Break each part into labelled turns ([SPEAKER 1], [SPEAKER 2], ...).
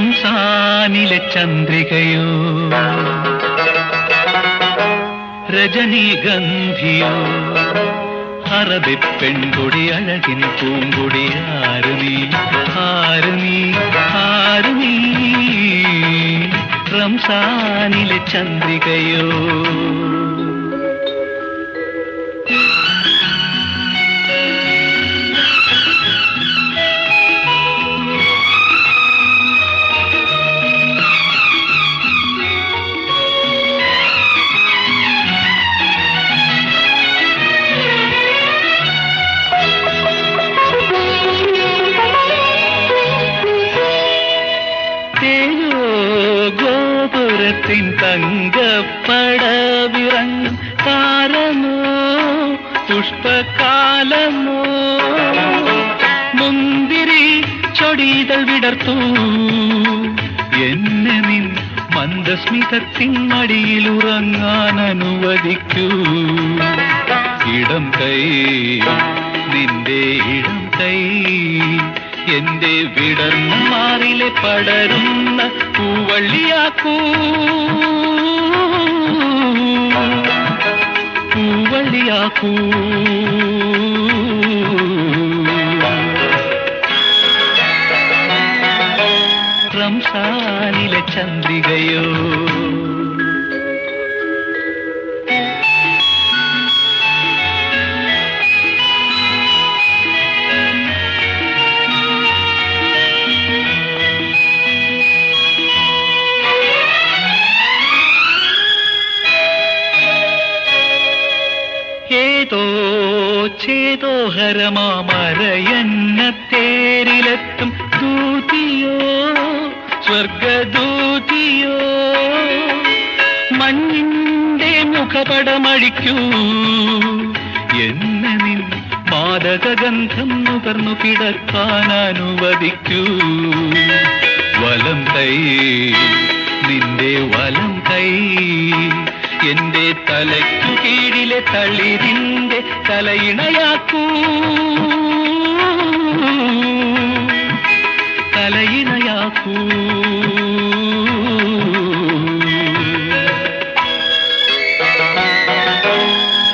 [SPEAKER 1] റംസാനിലെ ചന്ദ്രികയോ? രജനീഗന്ധിയോ? അറബി പെൺകൊടി അഴകിൻ പൂങ്കൊടി ആരുണി ആരുണി ആരു നീ? ആരു നീ? റംസാനിലെ ചന്ദ്രികയോ? ഗോപുരത്തിൻ തങ്കപ്പടവിറങ്ങും താരമോ? പുഷ്പകാലമോ? മുന്തിരി ചൊടികൾ വിടർത്തു. എന്നെ നിൻ മന്ദസ്മിതത്തിൻ മടിയിൽ ഉറങ്ങാൻ അനുവദിക്കൂ. ഇടം കൈ നിന്റെ ഇടം കൈ. എന്റെ വിടർന്ന മാറിലെ പടരുന്ന പൂവള്ളിയാക്കൂ. പൂവള്ളിയാക്കൂ. റംസാനിലെ ചന്ദ്രികയോ ഏതോ ചേതോ ഹരമാമരയെന്ന തേരിലെത്തും ദൂതിയോ സ്വർഗദൂതിയോ. മഞ്ഞിന്റെ മുഖപടമഴിക്കൂ എന്നെ നിൻ മാദകഗന്ധം നുകർന്നു കിടക്കാൻ അനുവദിക്കൂ. വലം കൈ നിന്റെ വലം കൈ എന്റെ തലയ്ക്കു കീഴിലെ തളിരിന്റെ തലയിണയാക്കൂ. തലയിണയാക്കൂ.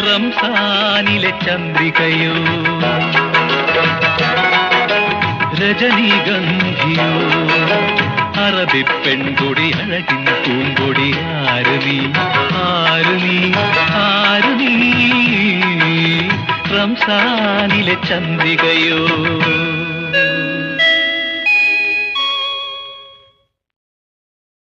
[SPEAKER 1] റംസാനിലെ ചന്ദ്രികയോ രജനീഗന്ധിയോ അറബി പെൺകൊടി അഴകിൻ പൂങ്കൊടി ആരവി ആര് നീ റംസാനിലെ ചന്ദ്രികയോ?